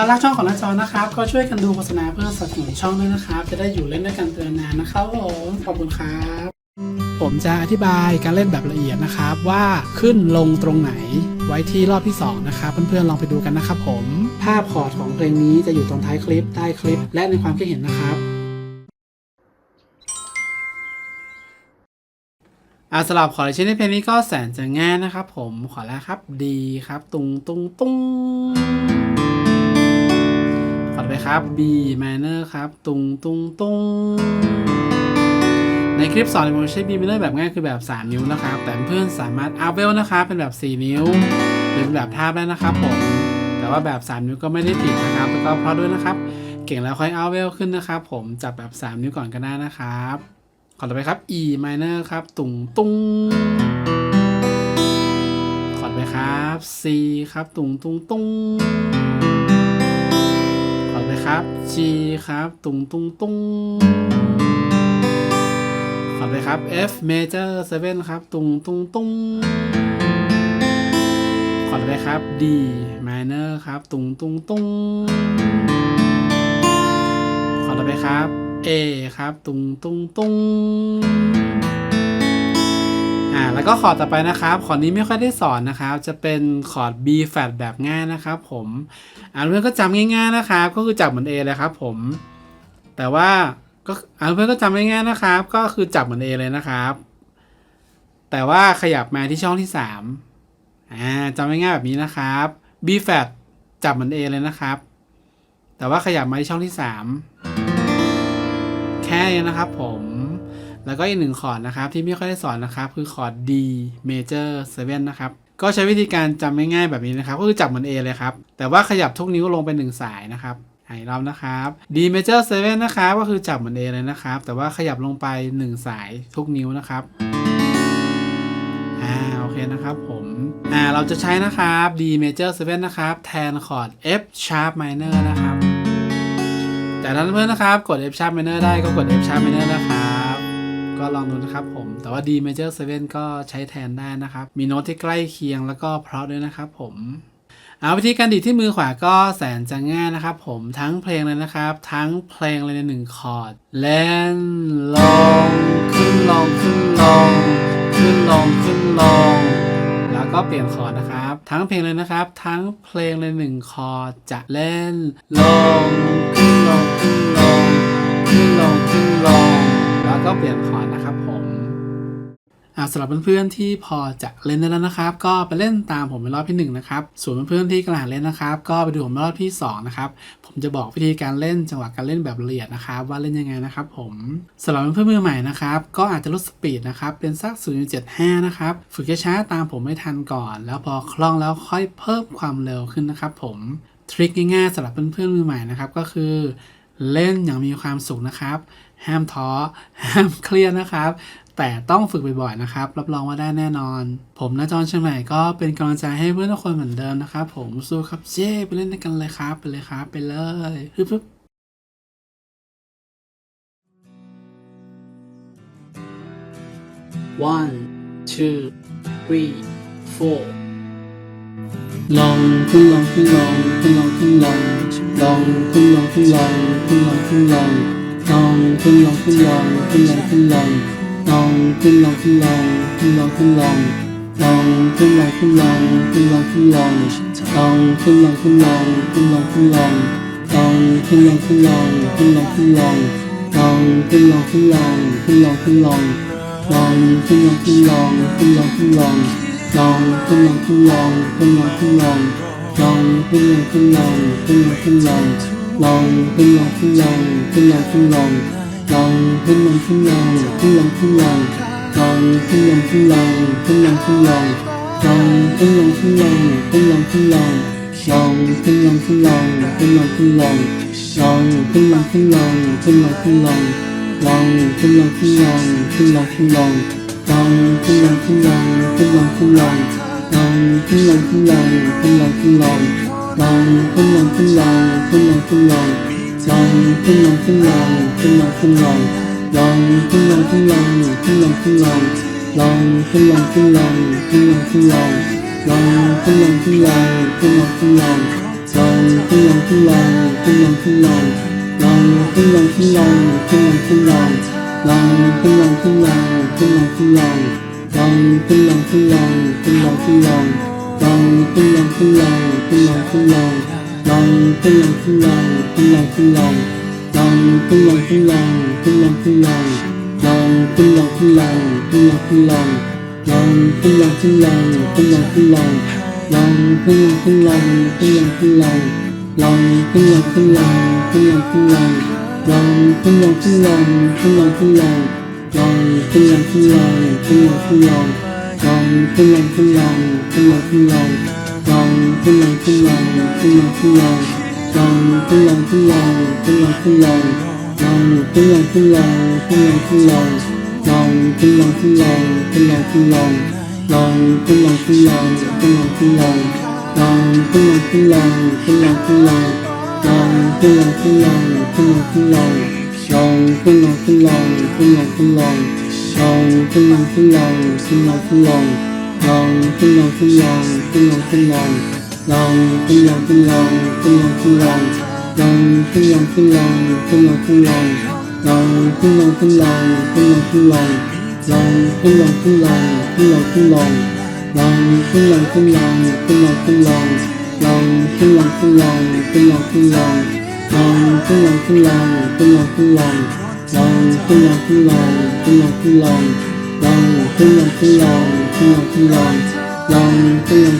ถ้ารักช่องของน้าจอนะครับ ก็ช่วยกันดูโฆษณาเพื่อสนับสนุนช่องด้วยนะครับ จะได้อยู่เล่นด้วยกันเตือนนานนะครับผมขอบคุณครับ ผมจะอธิบายการเล่นแบบละเอียดนะครับ ว่าขึ้นลงตรงไหนไว้ที่รอบที่ 2 นะครับ เพื่อนๆลองไปดูกันนะครับผม ภาพคอร์ดของเพลงนี้จะอยู่ตรงท้ายคลิปใต้คลิป และในความคิดเห็นนะครับอาสลับขอเช่นในเพลงนี้ก็แสนจะง่ายนะครับผมขอแล้วครับ ดีครับ ตุงตุงตุง ขอไปครับ B minor ครับตุงตุงตุงในคลิปสอนผมใช้ B minor แบบง่ายคือแบบ 3 นิ้วนะครับ แต่เพื่อนสามารถอัพเวลนะครับเป็นแบบ 4 นิ้ว หรือเป็นแบบทาบได้นะครับผม แต่ว่าแบบ 3 นิ้วก็ไม่ได้ผิดนะครับ แล้วก็เพราะด้วยนะครับ เก่งแล้วค่อยอัพเวลขึ้นนะครับผมจับแบบ 3 นิ้วก่อนก็ได้นะครับขอต่อไปครับ E minor ครับตุงตุงขอต่อไปครับ C ครับตุงตุงตุง ครับ G ครับ ตุงตุงตุงขอต่อไปครับ F major 7 ครับ ตุงตุงตุงขอต่อไปครับ D minor ครับ ตุงตุงตุงขอต่อไปครับ A ครับ ตุงตุงตุง อ่าแล้วก็คอร์ดต่อไปนะครับคอร์ดนี้ไม่ค่อยได้สอนนะครับ จะเป็นคอร์ด B flat แบบง่ายนะครับผมอ่าเพื่อนก็จำง่ายๆนะครับ ก็คือจับเหมือน A เลยครับผม แต่ว่าก็อ่าเพื่อนก็จำง่ายๆนะครับ ก็คือจับเหมือน A เลยนะครับ แต่ว่าขยับมาที่ช่องที่3อ่าจำง่ายๆแบบนี้นะครับ B flat จับเหมือน A เลยนะครับ แต่ว่าขยับมาที่ช่องที่ 3 แค่นี้นะครับผม แล้วก็อีกหนึ่งคอร์ดนะครับที่ไม่ค่อยได้สอนนะครับคือคอร์ด D major 7นะครับก็ใช้วิธีการจำง่ายๆแบบนี้นะครับก็คือจับเหมือน A เลยครับ แต่ว่าขยับทุกนิ้วลงไปหนึ่งสายนะครับอะอีกรอบนะครับ D major 7นะครับก็คือจับเหมือน A เลยนะครับ แต่ว่าขยับลงไป 1 สายทุกนิ้วนะครับอ่าโอเคนะครับผมอ่าเราจะใช้นะครับ D major 7นะครับ แทนคอร์ด F sharp minor นะครับ จากนั้นเพื่อนนะครับกด F sharp minor ได้ก็กด F sharp minor นะครับ ก็ลองดูนะครับผม แต่ว่า D major 7 ก็ใช้แทนได้นะครับ มีโน้ตที่ใกล้เคียงแล้วก็เพราะด้วยนะครับผมเอาวิธีการดีดที่มือขวาก็แสนจะง่ายนะครับผมทั้งเพลงเลยนะครับ ทั้งเพลงเลยในหนึ่งคอร์ดเล่นลงขึ้นลงขึ้นลงขึ้นลงขึ้นลงแล้วก็เปลี่ยนคอร์ดนะครับ ทั้งเพลงเลยนะครับ ทั้งเพลงเลยหนึ่งคอร์ดจะเล่นลงขึ้นลงขึ้นลง เปลี่ยนคอร์ดนะครับผมอ่าสำหรับเพื่อนๆที่พอจะเล่นได้แล้วนะครับ ก็ไปเล่นตามผมในรอบที่หนึ่งนะครับ ส่วนเพื่อนๆที่กำลังเล่นนะครับ ก็ไปดูผมในรอบที่สองนะครับ ผมจะบอกวิธีการเล่นจังหวะการเล่นแบบละเอียดนะครับ ว่าเล่นยังไงนะครับ ผมสำหรับเพื่อนๆมือใหม่นะครับ ก็อาจจะลดสปีดนะครับเป็นสัก 0.75 นะครับ ฝึกช้าๆตามผมไม่ทันก่อน แล้วพอคล่องแล้วค่อยเพิ่มความเร็วขึ้นนะครับ ผมทริคง่ายๆสำหรับเพื่อนๆมือใหม่นะครับก็คือ เล่นอย่างมีความสุขนะครับ ห้ามท้อ ห้ามเครียดนะครับ แต่ต้องฝึกบ่อยๆนะครับ รับรองว่าได้แน่นอน ผมนะจอนเชียงใหม่ก็เป็นกำลังใจให้เพื่อนทุกคนเหมือนเดิมนะครับ ผมสู้ครับเจ้ไปเล่นด้วยกันเลยครับ ไปเลยครับ ไปเลยฮึบๆ one two three four ลองขึ้นลองขึ้นลองขึ้นลองขึ้นลองลองขึ้นลองขึ้นลอง ขึ้นลองขึ้นลองลองขึ้นลองขึ้นลองขึ้นลองขึ้นลองลองขึ้นลองขึ้นลองขึ้นลองขึ้นลองลองขึ้นลองขึ้นลองขึ้นลองขึ้นลองลองขึ้นลองขึ้นลองขึ้นลองขึ้นลองลองขึ้นลองขึ้นลองขึ้นลองขึ้นลองลองขึ้นลองขึ้นลองขึ้นลองขึ้นลองลองขึ้นลองขึ้นลองขึ้นลองขึ้นลองลองขึ้นลองขึ้นลองขึ้นลองขึ้นลองลองขึ้นลองขึ้นลองขึ้นลองขึ้นลอง lòng khinh lòng khinh lòng khinh lòng khinh lòng lòng khinh lòng khinh lòng khinh lòng khinh lòng lòng khinh lòng khinh lòng khinh lòng khinh lòng lòng khinh lòng khinh lòng khinh lòng khinh lòng lòng khinh lòng khinh lòng khinh lòng khinh lòng lòng khinh lòng khinh lòng khinh lòng khinh lòng lòng khinh lòng khinh lòng khinh lòng khinh lòng lòng khinh lòng khinh lòng khinh lòng khinh lòng lòng khinh lòng khinh lòng khinh lòng khinh lòng ลองขึ้นลงขึ้นลองขึ้นลงขึ้นลองลองขึ้นลงขึ้นลองขึ้นลงขึ้นลองลองขึ้นลงขึ้นลองขึ้นลงขึ้นลองลองขึ้นลงขึ้นลองขึ้นลงขึ้นลองลองขึ้นลงขึ้นลองขึ้นลงขึ้นลองลองขึ้นลงขึ้นลองขึ้นลงขึ้นลองลองขึ้นลงขึ้นลองขึ้นลงขึ้นลองลองขึ้นลงขึ้นลองขึ้นลงขึ้นลองลองขึ้นลงขึ้นลองขึ้นลงขึ้นลองลองขึ้นลงขึ้นลอง ขึ้นลองขึ้นลองลองขึ้นลองขึ้นลองขึ้นลองขึ้นลองลองขึ้นลองขึ้นลองขึ้นลองขึ้นลองลองขึ้นลองขึ้นลองขึ้นลองขึ้นลองลองขึ้นลองขึ้นลองขึ้นลองขึ้นลองลองขึ้นลองขึ้นลองขึ้นลองขึ้นลองลองขึ้นลองขึ้นลองขึ้นลองขึ้นลองลองขึ้นลองขึ้นลองขึ้นลองขึ้นลองลองขึ้นลองขึ้นลองขึ้นลองขึ้นลองลองขึ้นลองขึ้นลองขึ้นลองขึ้นลอง ลองขึ้นลงขึ้นลงขึ้นลงขึ้นลงลองขึ้นลงขึ้นลงขึ้นลงขึ้นลงลองขึ้นลงขึ้นลงขึ้นลงขึ้นลงลองขึ้นลงขึ้นลงขึ้นลงขึ้นลงลองขึ้นลงขึ้นลงขึ้นลงขึ้นลงลองขึ้นลงขึ้นลงขึ้นลงขึ้นลงลองขึ้นลงขึ้นลงขึ้นลงขึ้นลงลองขึ้นลงขึ้นลงขึ้นลงขึ้นลงลองขึ้นลงขึ้นลงขึ้นลงขึ้นลง lòng tinh lòng tinh lòng tinh lòng tinh lòng lòng tinh lòng tinh lòng tinh lòng tinh lòng lòng tinh lòng tinh lòng tinh lòng tinh lòng lòng tinh lòng tinh lòng tinh lòng tinh lòng lòng tinh lòng tinh lòng tinh lòng tinh lòng lòng tinh lòng tinh lòng tinh lòng tinh lòng lòng tinh lòng tinh lòng tinh lòng tinh lòng lòng tinh lòng tinh lòng tinh lòng tinh lòng lòng tinh lòng tinh lòng tinh lòng tinh lòng lòng tinh lòng tinh lòng không lòng không lòng lòng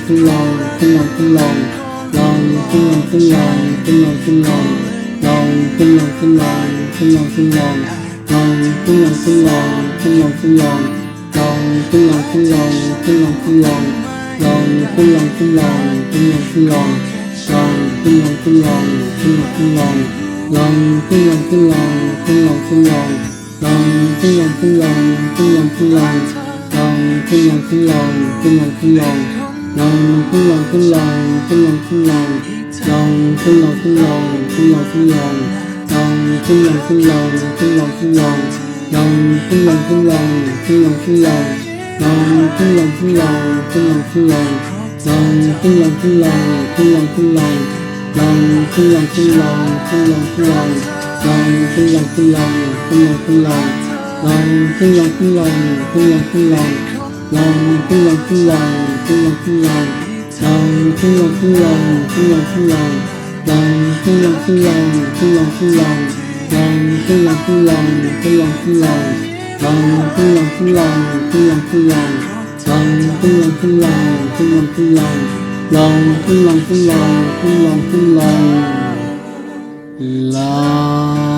không lòng không lòng không lòng không lòng lòng không lòng không lòng không lòng không lòng lòng không lòng không lòng không lòng không lòng lòng không lòng không lòng không lòng không lòng lòng không lòng không lòng không lòng không lòng lòng không lòng không lòng không lòng không lòng lòng không lòng không lòng không lòng không lòng lòng không lòng không lòng không lòng không lòng lòng không lòng không lòng không lòng không lòng ลองขึ้นลองขึ้นลองขึ้นลงขึ้นลงขึ้นลองขึ้นลองลองขึ้นลองขึ้นลองขึ้นลองขึ้นลองลองขึ้นลองขึ้นลองขึ้นลองขึ้นลองลองขึ้นลองขึ้นลองขึ้นลองขึ้นลองลองขึ้นลองขึ้นลองขึ้นลองขึ้นลองลองขึ้นลองขึ้นลองขึ้นลองขึ้นลองลองขึ้นลองขึ้นลองขึ้นลองขึ้นลองลองขึ้นลองขึ้นลองขึ้นลองขึ้นลองลองขึ้นลองขึ้นลองขึ้นลองขึ้นลอง ลองขึ้นลองขึ้นลองขึ้นลองขึ้นลองลองขึ้นลองขึ้นลองขึ้นลองขึ้นลองลองขึ้นลองขึ้นลองขึ้นลองขึ้นลองลองขึ้นลองขึ้นลองขึ้นลองขึ้นลองลองขึ้นลองขึ้นลองขึ้นลองขึ้นลองลองขึ้นลองขึ้นลองขึ้นลองขึ้นลองลองขึ้นลองขึ้นลองขึ้นลองขึ้นลองลองขึ้นลองขึ้นลองขึ้นลองขึ้นลองลอง